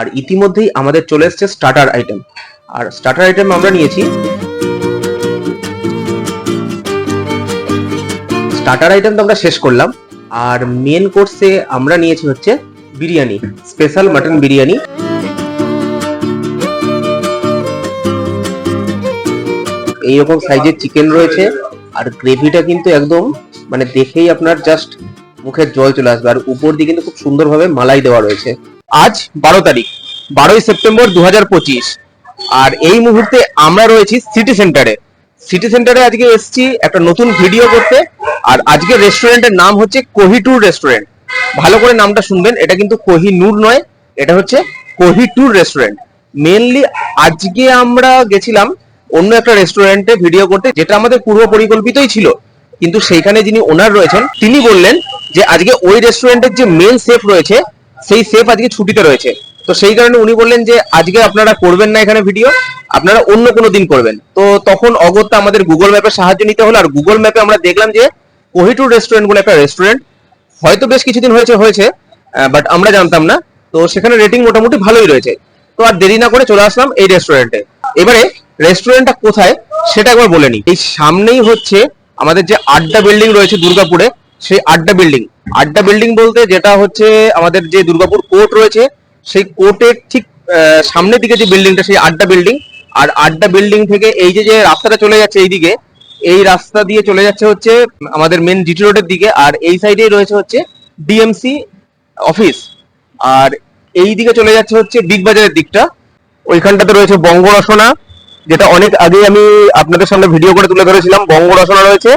আর ইতিমধ্যেই আমাদের চলে এসেছে স্টার্টার আইটেম আর স্টার্টার আইটেম আমরা নিয়েছি স্টার্টার আইটেম তো আমরা শেষ করলাম। আর মেন কোর্সে আমরা নিয়েছি হচ্ছে বিরিয়ানি স্পেশাল মাটন বিরিয়ানি। এইরকম সাইজের চিকেন রয়েছে। আর গ্রেভিটা কিন্তু একদম মানে দেখেই আপনার জাস্ট মুখের জল চলে আসবে। আর উপর দিয়ে কিন্তু খুব সুন্দরভাবে মালাই দেওয়া রয়েছে। আজ বারো তারিখ, বারোই সেপ্টেম্বর দু হাজার পঁচিশ। আর এই মুহূর্তে আমরা রয়েছি সিটি সেন্টারে। সিটি সেন্টারে আজকে এসেছি একটা নতুন ভিডিও করতে, আর আজকে রেস্টুরেন্টের নাম হচ্ছে কোহিটুর রেস্টুরেন্ট। ভালো করে নামটা শুনবেন, এটা কিন্তু কোহিনূর নয়, এটা হচ্ছে কোহিটুর রেস্টুরেন্ট। মেনলি আজকে আমরা গেছিলাম অন্য একটা রেস্টুরেন্টে ভিডিও করতে, যেটা আমাদের পূর্ব পরিকল্পিতই ছিল। কিন্তু সেইখানে যিনি ওনার রয়েছেন, তিনি বললেন যে আজকে ওই রেস্টুরেন্টের যে মেন শেফ রয়েছে সেই শেফ আজকে ছুটিতে রয়েছে। তো সেই কারণে উনি বললেন যে, আজকে আপনারা করবেন না এখানে ভিডিও আপনারা অন্য কোনো দিন করবেন। তো তখন অগত্যা আমাদের গুগল ম্যাপের সাহায্য নিতে হলো, আর গুগল ম্যাপে আমরা দেখলাম যে কোহিটুর রেস্টুরেন্ট বলে একটা রেস্টুরেন্ট হয়তো বেশ কিছুদিন হয়েছে হয়েছে বাট আমরা জানতাম না। তো সেখানে রেটিং মোটামুটি ভালোই রয়েছে। তো আর দেরি না করে চলে আসলাম এই রেস্টুরেন্টে এবারে রেস্টুরেন্টটা কোথায় সেটা একবার বলে নিই। এই সামনেই হচ্ছে আমাদের যে আড্ডা বিল্ডিং রয়েছে দুর্গাপুরে, সেই আড্ডা বিল্ডিং আড্ডা বিল্ডিং বলতে যেটা হচ্ছে আমাদের যে দুর্গাপুর কোর্ট রয়েছে, সেই কোর্টের ঠিক সামনের দিকে যে বিল্ডিংটা সেই আড্ডা বিল্ডিং আর আড্ডা বিল্ডিং থেকে এই যে যে রাস্তাটা চলে যাচ্ছে এইদিকে, এই রাস্তা দিয়ে চলে যাচ্ছে হচ্ছে আমাদের মেন জিটি রোডের দিকে, আর এই সাইডেই রয়েছে হচ্ছে ডিএমসি অফিস আর এই দিকে চলে যাচ্ছে হচ্ছে বিগ বাজারের দিকটা। ওইখানটাতে রয়েছে বঙ্গ রসনা যেটা অনেক আগে আমি আপনাদের সামনে ভিডিও করে তুলে ধরেছিলাম। বঙ্গ রসনা রয়েছে,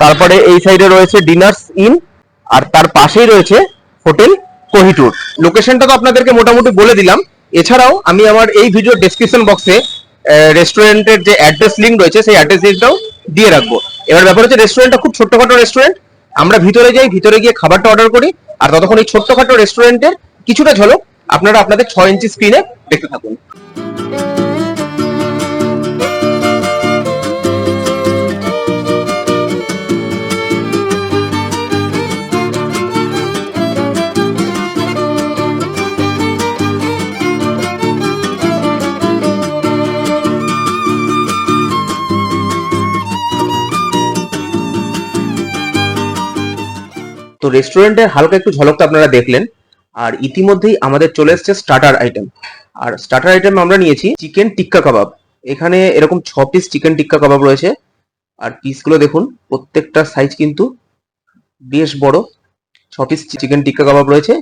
তারপরে এই সাইডে রয়েছে ডিনার্স ইন আর তার পাশেই রয়েছে হোটেল কোহিটুর। লোকেশনটা তো আপনাদেরকে মোটামুটি বলে দিলাম। এছাড়াও আমি আমার এই ভিডিও ডেসক্রিপশন বক্সে রেস্টুরেন্টের যে অ্যাড্রেস লিঙ্ক রয়েছে, সেই অ্যাড্রেস লিঙ্কটাও দিয়ে রাখব। এবার ব্যাপার হচ্ছে রেস্টুরেন্টটা খুব ছোট্টখাটো রেস্টুরেন্ট আমরা ভিতরে যাই, ভিতরে গিয়ে খাবারটা অর্ডার করি, আর ততক্ষণ এই ছোট্টখাটো রেস্টুরেন্টের কিছুটা ঝলক আপনারা আপনাদের ছয় ইঞ্চি স্ক্রিনে দেখতে থাকুন। তো রেস্টুরেন্টের হালকা একটু ঝলকটা আপনারা দেখলেন। আর ইতিমধ্যেই আমাদের চলে এসেছে স্টার্টার আইটেম আর স্টার্টার আইটেম আমরা নিয়েছি চিকেন টিক্কা কাবাব এখানে এরকম ছ পিস চিকেন টিক্কা কাবাব রয়েছে। আর পিসগুলো দেখুন, প্রত্যেকটা সাইজ কিন্তু বেশ বড়। ছ পিস চিকেন টিক্কা কাবাব রয়েছে।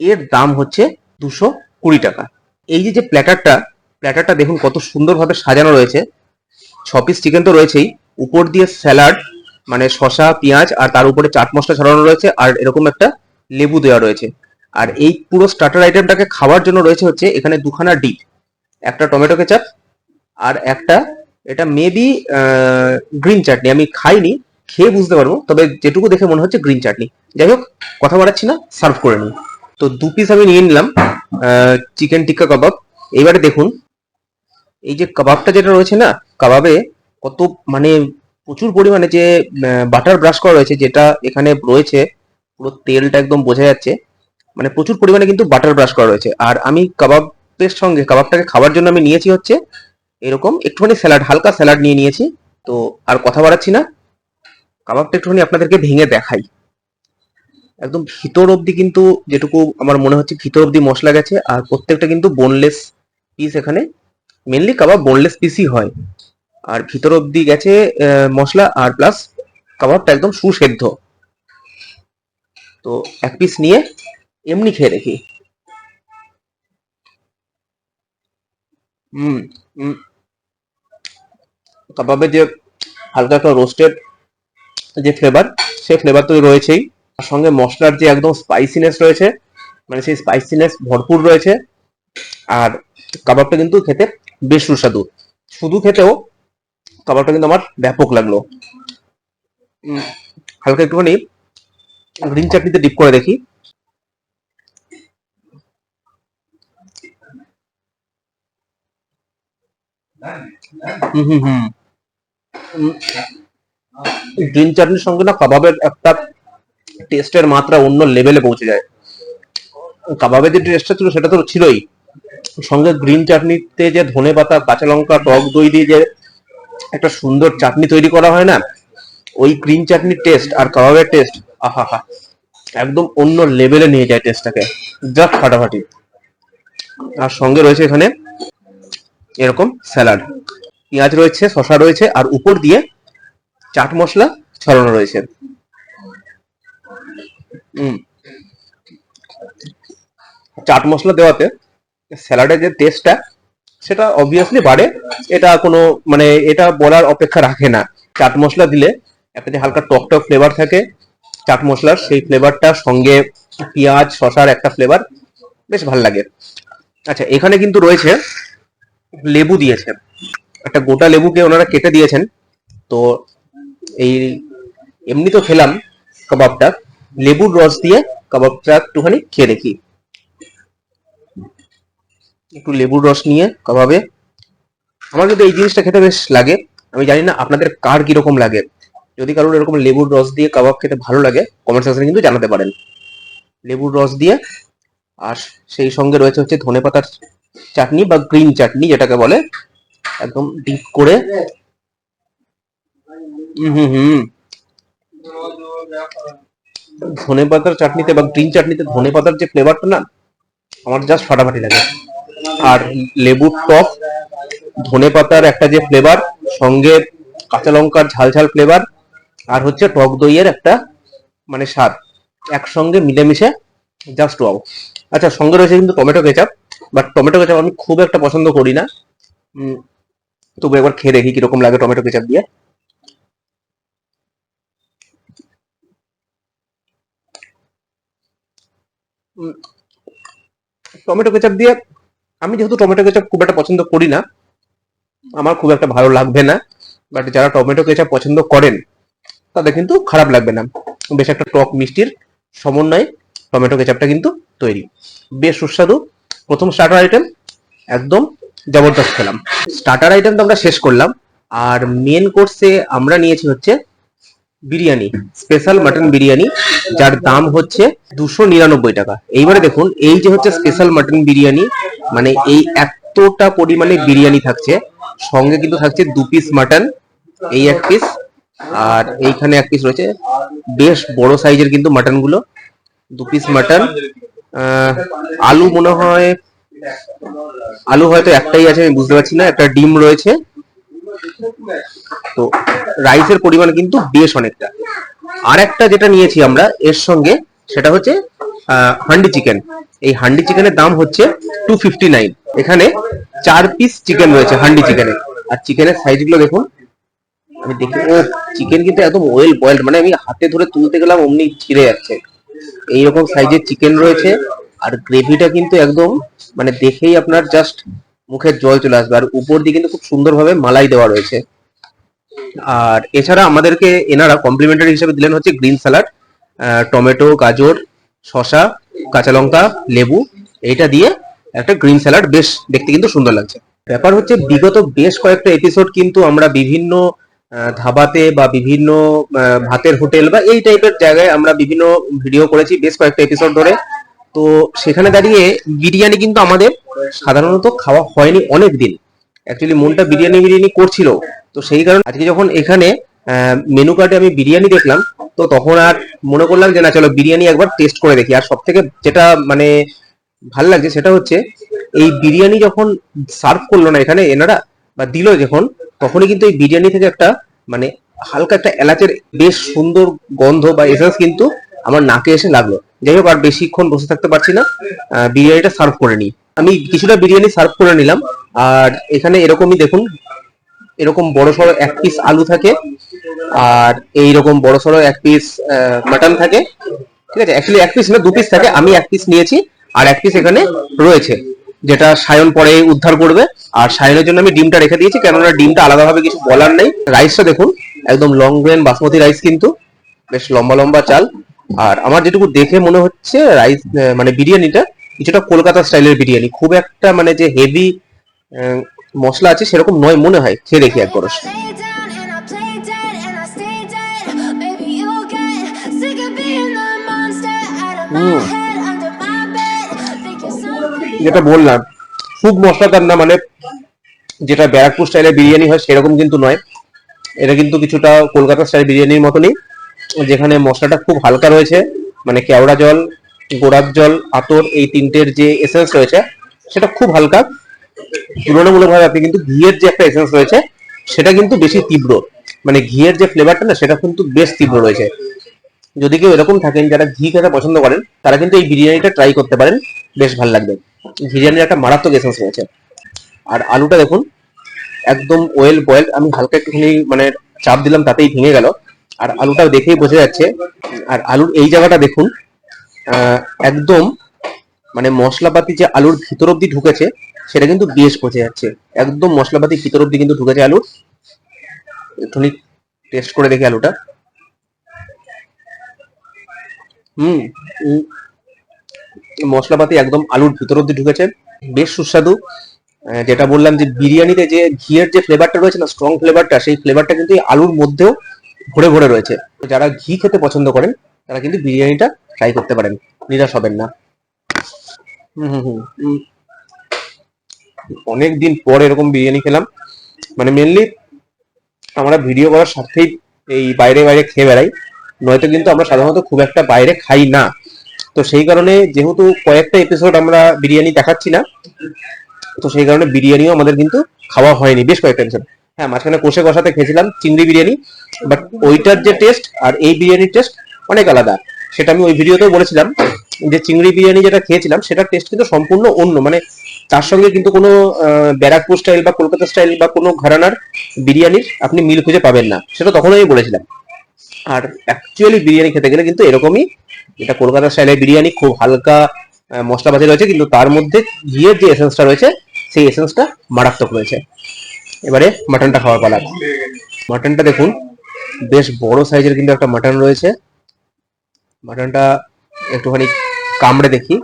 এর দাম হচ্ছে দুশো কুড়ি টাকা। এই যে যে প্ল্যাটারটা প্ল্যাটারটা দেখুন কত সুন্দরভাবে সাজানো রয়েছে। ছ পিস চিকেন তো রয়েছেই। উপর দিয়ে স্যালাড মানে শশা পেঁয়াজ আর তার উপরে চাট মশলা ছড়ানো রয়েছে আর এরকম একটা লেবু দেওয়া রয়েছে। আর এই পুরো স্টার্টার আইটেমটাকে খাওয়ার জন্য রয়েছে হচ্ছে এখানে দুখানা ডিপ, একটা টমেটো কেচাপ আর একটা এটা মেবি গ্রিন চাটনি আমি খাইনি, খেয়ে বুঝতে পারব, তবে যেটুকু দেখে মনে হচ্ছে গ্রিন চাটনি যাই হোক, কথা বাড়াচ্ছি না সার্ভ করে নিই। তো দু পিস আমি নিয়ে নিলাম চিকেন টিক্কা কাবাব এবারে দেখুন, এই যে কাবাবটা যেটা রয়েছে না কাবাবে কত মানে প্রচুর পরিমাণে যে বাটার ব্রাশ করা রয়েছে, যেটা এখানে রয়েছে, পুরো তেলটা একদম বোঝা যাচ্ছে মানে প্রচুর পরিমাণে কিন্তু বাটার ব্রাশ করা রয়েছে। আর আমি কাবাবের সঙ্গে, কাবাবটাকে খাওয়ার জন্য আমি নিয়েছি হচ্ছে, এরকম একটুখানি স্যালাড হালকা স্যালাড নিয়ে নিয়েছি। তো আর কথা বাড়াচ্ছি না, কাবাবটা একটুখানি আপনাদেরকে ভেঙে দেখাই। একদম ভিতর অবধি কিন্তু যেটুকু আমার মনে হচ্ছে, ভিতর অবধি মশলা গেছে, আর প্রত্যেকটা কিন্তু বোনলেস পিস এখানে মেনলি কাবাব বোনলেস পিসই হয়। আর ভিতর অবধি গেছে মশলা আর প্লাস কাবাবটা একদম সুসেদ্ধ। তো এক পিস নিয়ে এমনি খেয়ে দেখি। হুম কাবাবের যে হালকা একটা রোস্টেড যে ফ্লেভার সেই ফ্লেভার তো রয়েছেই। তার সঙ্গে মশলার যে একদম স্পাইসিনেস রয়েছে মানে সেই স্পাইসিনেস ভরপুর রয়েছে। আর কাবাবটা কিন্তু খেতে বেশ সুস্বাদু। শুধু খেতেও কাবাবটা কিন্তু আমার ব্যাপক লাগল। হালকা একটুখানি গ্রিন চাটনিতে ডিপ করে দেখি। গ্রিন চাটনির সঙ্গে না কাবাবের একটা টেস্টের মাত্রা অন্য লেভেলে পৌঁছে যায়। কাবাবের যে টেস্টটা ছিল, সেটা তো ছিলই। সঙ্গে গ্রিন চাটনিতে যে ধনে পাতা কাঁচা লঙ্কা, টক দই দিয়ে যে একটা সুন্দর চাটনি তৈরি করা হয় না? ওই গ্রিন চাটনির টেস্ট আর কাবাবের টেস্ট আহা একদম অন্য লেভেলে নিয়ে যায় টেস্টটাকে জাস্ট ফাটাফাটি। আর সঙ্গে রয়েছে এখানে এরকম স্যালাড পেঁয়াজ রয়েছে শশা রয়েছে, আর উপর দিয়ে চাট মশলা ছড়ানো রয়েছে। চাট মশলা দেওয়াতে স্যালাডের যে টেস্টটা সেটা অবভিয়াসলি বাড়ে। এটা কোনো মানে এটা বলার অপেক্ষা রাখে না। চাট মশলা দিলে একটা যে হালকা টক টক ফ্লেভার থাকে, চাট মশলার সেই ফ্লেভারটা সঙ্গে পেঁয়াজ শশার একটা ফ্লেভার বেশ ভালো লাগে। আচ্ছা এখানে কিন্তু রয়েছে লেবু দিয়েছে। একটা গোটা লেবুকে ওনারা কেটে দিয়েছেন। তো এই, এমনি তো খেলাম কাবাবটা। লেবুর রস দিয়ে কাবাবটা একটুখানি খেয়ে দেখি। একটু লেবুর রস নিয়ে কাবাবে আমার কিন্তু এই জিনিসটা খেতে বেশ লাগে। আমি জানি না আপনাদের কার কীরকম লাগে। যদি কারোর এরকম লেবুর রস দিয়ে কাবাব খেতে ভালো লাগে কমেন্ট সেকশনে কিন্তু জানাতে পারেন। লেবুর রস দিয়ে, আর সেই সঙ্গে রয়েছে হচ্ছে ধনে পাতার চাটনি বা গ্রিন চাটনি, যেটাকে বলে, একদম ডিপ করে। হুম হুম। ধনে পাতার চাটনিতে বা গ্রিন চাটনিতে ধনে পাতার যে ফ্লেভারটা না, আমার জাস্ট ফাটাফাটি লাগে। আর লেবুর টক, ধনে পাতার একটা যে ফ্লেভার সঙ্গে কাঁচা লঙ্কার ঝাল ঝাল ফ্লেভার আর হচ্ছে টক দইয়ের একটা মানে স্বাদ। একসঙ্গে মিলেমিশে জাস্ট ওয়াও আচ্ছা সঙ্গে রয়েছে কিন্তু tomato ketchup but tomato ketchup আমি খুব একটা পছন্দ করি না। তবু একবার খেয়ে দেখি কীরকম লাগে টমেটো কেচাপ দিয়ে। টমেটো কেচাপ দিয়ে আমি যেহেতু টমেটো কেচাপ খুব একটা পছন্দ করি না, আমার খুব একটা ভালো লাগবে না বাট যারা টমেটো কেচাপ পছন্দ করেন, তাদের কিন্তু খারাপ লাগবে না। বেশ একটা টক মিষ্টির সমন্বয়ে টমেটো কেচাপটা কিন্তু তৈরি। বেশ সুস্বাদু। প্রথম স্টার্টার আইটেম একদম জবরদস্ত খেলাম। স্টার্টার আইটেম তো আমরা শেষ করলাম। আর মেন কোর্সে আমরা নিয়েছি হচ্ছে বিরিয়ানি স্পেশাল মাটন বিরিয়ানি, যার দাম হচ্ছে দুশো নিরানব্বই টাকা। এইবারে দেখুন, এই যে হচ্ছে স্পেশাল মাটন বিরিয়ানি মানে এই এতটা পরিমাণে বিরিয়ানি থাকছে, সঙ্গে কিন্তু থাকছে দু পিস মাটন এই এক পিস আর এইখানে এক পিস রয়েছে, বেশ বড় সাইজের কিন্তু মাটনগুলো দু পিস মাটন আলু মনে হয়, আলু হয়তো একটাই আছে, আমি বুঝতে পারছি না, একটা ডিম রয়েছে। তো রাইসের পরিমাণ কিন্তু বেশ অনেকটা। আর একটা যেটা নিয়েছি আমরা, এর সঙ্গে সেটা হচ্ছে হান্ডি চিকেন। এই হান্ডি চিকেনের দাম হচ্ছে টু ফিফটি নাইন এখানে চার পিস চিকেন রয়েছে হান্ডি চিকেনে। আর চিকেনের সাইজগুলো দেখুন। আমি দেখি, ও চিকেন কিন্তু একদম ওয়েল বয়েলড মানে আমি হাতে ধরে তুলতে গেলাম, অমনি ছিঁড়ে যাচ্ছে। এইরকম সাইজের চিকেন রয়েছে। আর গ্রেভিটা কিন্তু একদম মানে দেখেই আপনার জাস্ট মুখের জল চলে আসবে। আর উপর দিয়ে কিন্তু খুব সুন্দরভাবে মালাই দেওয়া রয়েছে। আর এছাড়া আমাদেরকে এনারা কমপ্লিমেন্টারি হিসেবে দিলেন হচ্ছে গ্রিন স্যালাড টমেটো, গাজর, শসা, কাঁচা লঙ্কা, লেবু। এইটা দিয়ে একটা গ্রিন স্যালাড বেশ দেখতে কিন্তু সুন্দর লাগছে। ব্যাপার হচ্ছে বিগত বেশ কয়েকটা এপিসোড কিন্তু আমরা বিভিন্ন ধাবাতে বা বিভিন্ন ভাতের হোটেল বা এই টাইপের জায়গায় আমরা বিভিন্ন ভিডিও করেছি বেশ কয়েকটা এপিসোড ধরে। তো সেখানে দাঁড়িয়ে বিরিয়ানি কিন্তু আমাদের সাধারণত খাওয়া হয়নি অনেক দিন অ্যাকচুয়ালি মনটা বিরিয়ানি বিরিয়ানি করছিল। তো সেই কারণে আজকে যখন এখানে মেনু কার্ডে আমি বিরিয়ানি দেখলাম, তো তখন আর মনে করলাম যে না, চলো বিরিয়ানি একবার টেস্ট করে দেখি। আর সব থেকে যেটা মানে ভালো লাগছে সেটা হচ্ছে, এই বিরিয়ানি যখন সার্ভ করল না এখানে এনারা, বা দিল যখন, তখনই কিন্তু এই বিরিয়ানি থেকে একটা মানে হালকা একটা এলাচের বেশ সুন্দর গন্ধ বা এসেন্স কিন্তু আমার নাকে এসে লাগল। যাই হোক, আর বেশিক্ষণ বসে থাকতে পারছি না। বিরিয়ানিটা সার্ভ করে নিই। আমি কিছুটা বিরিয়ানি সার্ভ করে নিলাম। আর এখানে এরকমই দেখুন, এরকম বড় সড়ো এক পিস আলু থাকে। আর এইরকম বড় সড়ো এক পিস মাটন থাকে। ঠিক আছে? অ্যাকচুয়ালি এক পিস না, দু পিস থাকে। আমি এক পিস নিয়েছি। আর এক পিস এখানে রয়েছে, যেটা সায়ন পরে উদ্ধার করবে। আর সায়নের জন্য আমি ডিমটা রেখে দিয়েছি, কেননা ডিমটা আলাদাভাবে কিছু বলার নেই। রাইসটা দেখুন, একদম লং গ্রেন বাসমতি রাইস কিন্তু। বেশ লম্বা লম্বা চাল। আর আমার যেটুকু দেখে মনে হচ্ছে রাইস মানে বিরিয়ানিটা কিছুটা কলকাতা স্টাইলের বিরিয়ানি। খুব একটা মানে যে হেভি মশলা আছে সেরকম নয় মনে হয় খেয়ে দেখি my bed. যেটা বললাম খুব মশলাদার না মানে যেটা ব্যারাকপুর স্টাইলে বিরিয়ানি হয় সেরকম কিন্তু নয়। এটা কিন্তু কিছুটা কলকাতা স্টাইল বিরিয়ানির মতনই। যেখানে মশলাটা খুব হালকা রয়েছে মানে কেওড়া জল, গোড়ার জল, আতর, এই তিনটের যে এসেন্স রয়েছে, সেটা খুব হালকা। তুলনামূলকভাবে আপনি কিন্তু ঘিয়ের যে একটা এসেন্স রয়েছে, সেটা কিন্তু বেশি তীব্র। মানে ঘিয়ের যে ফ্লেভারটা না, সেটা কিন্তু বেশ তীব্র রয়েছে। যদি কেউ এরকম থাকেন, যারা ঘি খেতে পছন্দ করেন, তারা কিন্তু এই বিরিয়ানিটা ট্রাই করতে পারেন। বেশ ভালো লাগবে। বিরিয়ানির একটা মারাত্মক এসেন্স রয়েছে। আর আলুটা দেখুন, একদম ওয়েল বয়েল আমি হালকা একটুখানি মানে চাপ দিলাম, তাতেই ভেঙে গেল। আর আলুটা দেখেই বোঝা যাচ্ছে। আর আলুর এই জায়গাটা দেখুন একদম মানে মশলাপাতি যে আলুর ভিতর অব্দি ঢুকেছে, সেটা কিন্তু বেশ বোঝা যাচ্ছে। একদম মশলাপাতি ভিতর অব্দি কিন্তু ঢুকেছে আলুর। একটুখানি টেস্ট করে দেখি আলুটা। হুম মশলাপাতি একদম আলুর ভিতর অব্দি ঢুকেছে। বেশ সুস্বাদু। যেটা বললাম যে বিরিয়ানিতে যে ঘিয়ের যে ফ্লেভারটা রয়েছে না স্ট্রং ফ্লেভারটা সেই ফ্লেভারটা কিন্তু আলুর মধ্যেও ভরে ভরে রয়েছে। যারা ঘি খেতে পছন্দ করেন, তারা কিন্তু বিরিয়ানিটা ট্রাই করতে পারেন। নিরাশ হবেন না। হুম হুম হুম। অনেক দিন পর এরকম বিরিয়ানি খেলাম। মানে মেনলি আমরা ভিডিও করার সাথেই এই বাইরে বাইরে খেয়ে বেড়াই। নয়তো কিন্তু আমরা সাধারণত খুব একটা বাইরে খাই না। তো সেই কারণে যেহেতু কয়েকটা এপিসোড আমরা বিরিয়ানি দেখাচ্ছি না, তো সেই কারণে বিরিয়ানিও আমাদের কিন্তু খাওয়া হয়নি। বেশ কয়েকটা এপিসোড হ্যাঁ মাঝখানে কষে কষাতে খেয়েছিলাম চিংড়ি বিরিয়ানি বাট ওইটার যে টেস্ট আর এই বিরিয়ানির টেস্ট অনেক আলাদা। সেটা আমি ওই ভিডিওতেও বলেছিলাম যে চিংড়ি বিরিয়ানি যেটা খেয়েছিলাম, সেটার টেস্ট কিন্তু সম্পূর্ণ অন্য। মানে তার সঙ্গে কিন্তু কোনো ব্যারাকপুর স্টাইল বা কলকাতা স্টাইল বা কোনো ঘরানার বিরিয়ানির আপনি মিল খুঁজে পাবেন না। সেটা তখন আমি বলেছিলাম। আর অ্যাকচুয়ালি বিরিয়ানি খেতে গেলে কিন্তু এরকমই এটা কলকাতা স্টাইলের বিরিয়ানি, খুব হালকা মশলাপাতি রয়েছে, কিন্তু তার মধ্যে ঘিয়ের যে এসেন্সটা রয়েছে, সেই এসেন্সটা মারাত্মক রয়েছে। এবারে মাটনটা খাওয়ার পালা। মাটনটা দেখুন, বেশ বড় সাইজের কিন্তু একটা মাটন রয়েছে। মাটনটা একটুখানি কামড়ে দেখি।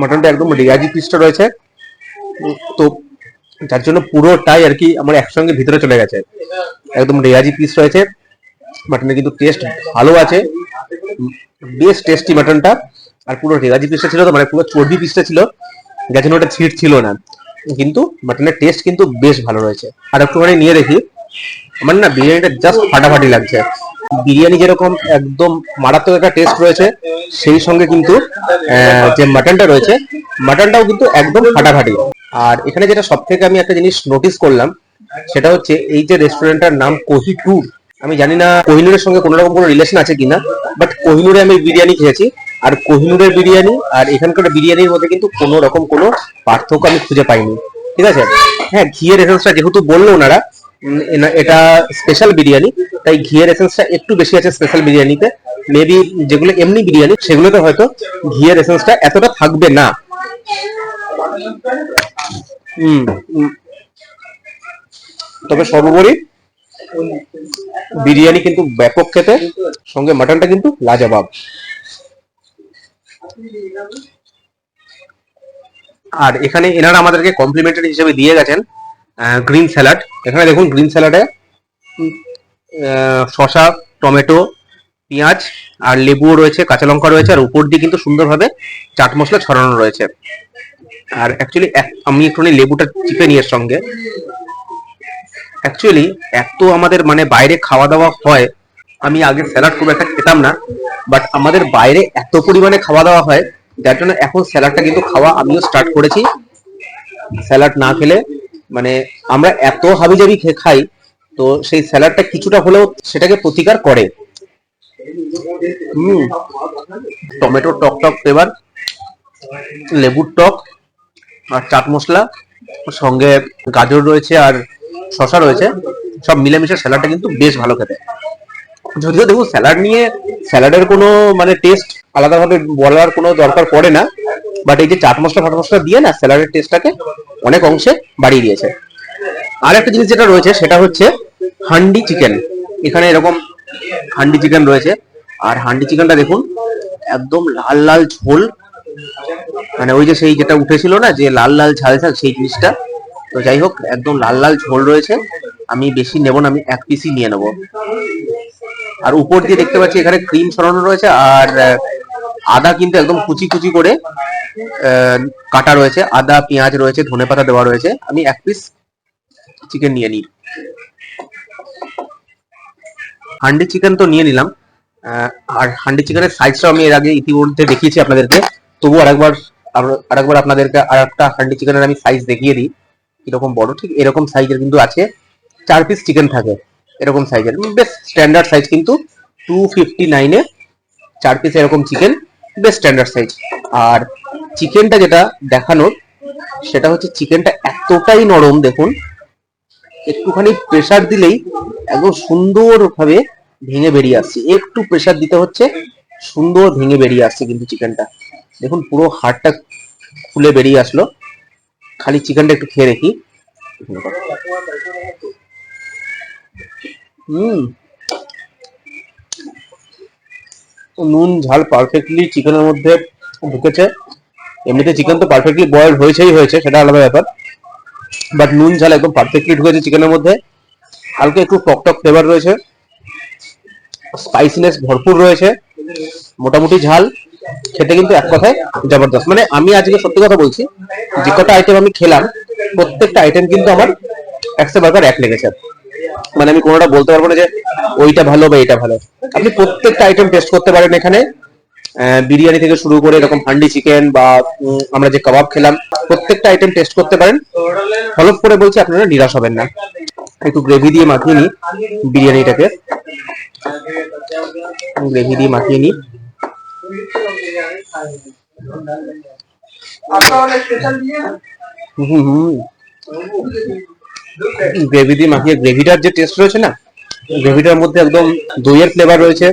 মাটনটা একদম রিয়াজি পিসটা রয়েছে। যার জন্য পুরোটাই আর কি আমার একসঙ্গে ভিতরে চলে গেছে। একদম রেয়াজি পিস রয়েছে। মাটনের কিন্তু টেস্ট ভালো আছে। বেশ টেস্টি মাটনটা আর পুরো রেয়াজি পিসটা ছিল তো মানে পুরো চর্বি পিসটা ছিল। যার জন্য ওটা ছিট ছিল না। কিন্তু মাটনের টেস্ট কিন্তু বেশ ভালো রয়েছে। আর একটুখানি নিয়ে দেখি। আমার না বিরিয়ানিটা জাস্ট ফাটাফাটি লাগছে। বিরিয়ানি যেরকম একদম মারাত্মক একটা টেস্ট রয়েছে, সেই সঙ্গে কিন্তু যে মাটনটা রয়েছে মাটনটাও কিন্তু একদম ফাটাফাটি। আর এখানে যেটা সব থেকে আমি একটা জিনিস নোটিস করলাম, সেটা হচ্ছে এই যে রেস্টুরেন্টটার নাম কোহি কোহিটুর আমি জানি না কোহিনুরের সঙ্গে কোনো রকম কোনো রিলেশন আছে কিনা বাট কোহিনুরে আমি বিরিয়ানি খেয়েছি, আর কোহিনুরের বিরিয়ানি আর এখানকার বিরিয়ানির মধ্যে কিন্তু কোনো রকম কোনো পার্থক্য আমি খুঁজে পাইনি। ঠিক আছে? হ্যাঁ ঘিয়ের এসেন্সটা যেহেতু বলল ওনারা এটা স্পেশাল বিরিয়ানি, তাই ঘিয়ের এসেন্সটা একটু বেশি আছে স্পেশাল বিরিয়ানিতে। মেবি যেগুলো এমনি বিরিয়ানি, সেগুলোতে হয়তো ঘিয়ের এসেন্সটা এতটা থাকবে না। তবে সর্বোপরি বিরিয়ানি কিন্তু ব্যাপক খেতে, সঙ্গে মাটনটা কিন্তু লাজবাব। আর এখানে এনারা আমাদেরকে কমপ্লিমেন্টারি হিসেবে দিয়ে গেছেন। গ্রিন স্যালাড এখানে দেখুন গ্রিন স্যালাডে শশা টমেটো, পেঁয়াজ আর লেবুও রয়েছে, কাঁচা লঙ্কা রয়েছে, আর উপর দিয়ে কিন্তু সুন্দরভাবে চাট মশলা ছড়ানো রয়েছে। আর অ্যাকচুয়ালি আমি একটুখানি লেবুটা চিপে নিয়ে সঙ্গে। অ্যাকচুয়ালি এত আমাদের মানে বাইরে খাওয়া দাওয়া হয়, আমি আগে স্যালাড খুব একটা খেতাম না বাট আমাদের বাইরে এত পরিমাণে খাওয়া দাওয়া হয়, যার জন্য এখন স্যালাডটা কিন্তু খাওয়া আমিও স্টার্ট করেছি। স্যালাড না খেলে মানে আমরা এত হাবিজাবি খাই, তো সেই স্যালাডটা কিছুটা হলেও সেটাকে প্রতিকার করে। হুম। টমেটোর টক টক ফ্লেভার লেবুর টক আর চাট মশলা, সঙ্গে গাজর রয়েছে আর শশা রয়েছে, সব মিলেমিশে স্যালাডটা কিন্তু বেশ ভালো খেতে। যদিও দেখুন, স্যালাড নিয়ে স্যালাডের কোনো মানে টেস্ট আলাদাভাবে বলার কোনো দরকার পড়ে না বাট এই যে চাট মশলা, ফাট মশলা দিয়ে না স্যালাডের টেস্টটাকে অনেক অংশে বাড়িয়ে দিয়েছে। আর একটা জিনিস যেটা রয়েছে, সেটা হচ্ছে হান্ডি চিকেন। এখানে এরকম হান্ডি চিকেন রয়েছে। আর হান্ডি চিকেনটা দেখুন, একদম লাল লাল ঝোল। মানে ওই যে সেই যেটা উঠেছিল না, যে লাল লাল ঝাল ঝাল, সেই জিনিসটা। তো যাই হোক, একদম লাল লাল ঝোল রয়েছে। আমি বেশি নেব না, আমি এক পিসই নিয়ে নেব। আর উপর দিয়ে দেখতে পাচ্ছি এখানে ক্রিম ছড়ানো রয়েছে, আর আদা কিন্তু একদম কুচি কুচি করে কাটা রয়েছে, আদা, পেঁয়াজ রয়েছে ধনেপাতা দেওয়া রয়েছে। আমি এক পিস চিকেন নিয়ে নিই। হান্ডি চিকেন তো নিয়ে নিলাম। আর হান্ডি চিকেনের সাইজটাও আমি এর আগে ইতিমধ্যে দেখিয়েছি আপনাদেরকে। তবু আরেকবার, আর- আরেকবার আপনাদেরকে আর একটা হান্ডি চিকেনের আমি সাইজ দেখিয়ে দিই। কীরকম বড়? ঠিক এরকম সাইজের কিন্তু আছে। চার পিস চিকেন থাকে এরকম সাইজের বেশ স্ট্যান্ডার্ড সাইজ কিন্তু টু ফিফটি নাইনে চার পিস এরকম চিকেন বেশ স্ট্যান্ডার্ড সাইজ আর চিকেনটা যেটা দেখানোর, সেটা হচ্ছে চিকেনটা এতটাই নরম, দেখুন। একটুখানি প্রেসার দিলেই একদম সুন্দরভাবে ভেঙে বেরিয়ে আসছে। একটু প্রেসার দিতে হচ্ছে, সুন্দর ভেঙে বেরিয়ে আসছে কিন্তু চিকেনটা। দেখুন, পুরো হাড়টা খুলে বেরিয়ে আসলো। খালি চিকেনটা একটু খেয়ে দেখি। হুম। নুন ঝাল পারফেক্টলি চিকেনের মধ্যে ঢুকেছে। এমনিতে চিকেন তো পারফেক্টলি বয়েল হয়েছেই হয়েছে, সেটা আলাদা ব্যাপার। বাট নুন ঝাল একদম পারফেক্টলি ঢুকেছে চিকেনের মধ্যে। হালকা একটু টক টক ফ্লেভার রয়েছে। স্পাইসিনেস ভরপুর রয়েছে। মোটামুটি ঝাল। খেতে কিন্তু এক কথায় জবরদস্ত। মানে আমি আজকে সত্যি কথা বলছি, যে কটা আইটেম আমি খেলাম, প্রত্যেকটা আইটেম কিন্তু আমার একশো বার্গার এক লেগেছে। মানে আমি কোনোটা বলতে পারব না যে ওইটা ভালো বা এটা ভালো। আপনি প্রত্যেকটা আইটেম টেস্ট করতে পারেন এখানে। বিরিয়ানি থেকে শুরু করে এরকম হান্ডি চিকেন বা আমরা যে কাবাব খেলাম, প্রত্যেকটা আইটেম টেস্ট করতে পারেন। হলফ করে বলছি, আপনারা নিরাশ হবেন না। একটু গ্রেভি দিয়ে মাখিয়ে নিই বিরিয়ানিটাকে। গ্রেভি দিয়ে মাখিয়ে নিই। গ্রেভি দিয়ে মাখিয়ে গ্রেভিটার যে টেস্ট রয়েছে না গ্রেভিটার মধ্যে একদম দইয়ের ফ্লেভার রয়েছে।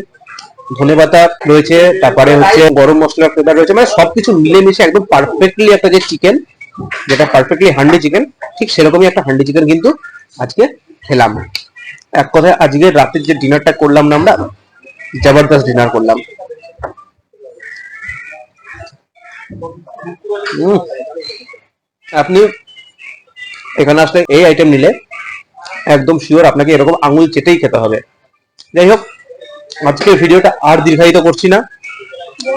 ধনেপাতা রয়েছে, তারপরে হচ্ছে গরম মশলার ফ্লেভার রয়েছে মানে সবকিছু মিলেমিশে একদম পারফেক্টলি একটা যে চিকেন যেটা পারফেক্টলি হান্ডি চিকেন ঠিক সেরকমই একটা হান্ডি চিকেন কিন্তু আজকে খেলাম। এক কথায় আজকে রাতের যে ডিনারটা করলাম না আমরা, জবরদস্ত ডিনার করলাম। আপনি এখানে আসলে এই আইটেম নিলে একদম শিওর আপনাকে এরকম আঙুল চেটেই খেতে হবে। যাই হোক আজকের ভিডিওটা আর দীর্ঘায়িত করছি না।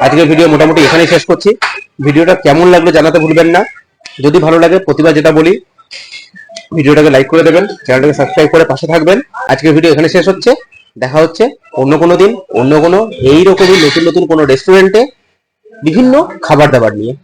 আজকের ভিডিও মোটামুটি এখানেই শেষ করছি। ভিডিওটা কেমন লাগল জানাতে ভুলবেন না। যদি ভালো লাগে, প্রতিবার যেটা বলি, ভিডিওটাকে লাইক করে দেবেন, চ্যানেলটাকে সাবস্ক্রাইব করে পাশে থাকবেন। আজকের ভিডিও এখানে শেষ হচ্ছে। দেখা হচ্ছে অন্য কোনো দিন, অন্য কোনো এইরকমই নতুন নতুন কোনো রেস্টুরেন্টে বিভিন্ন খাবার দাবার নিয়ে।